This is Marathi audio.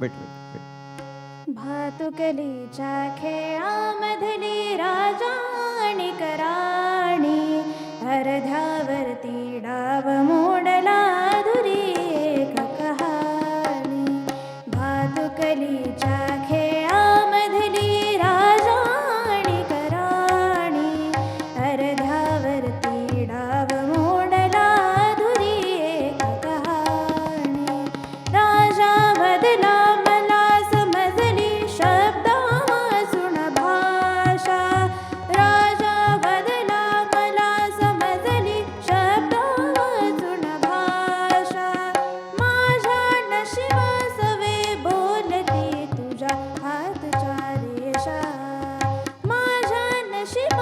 वेट वेट वेट भातुकलीच्या खेळामधली राजा आणि कराणी अर्ध्यावरती डाव friendship.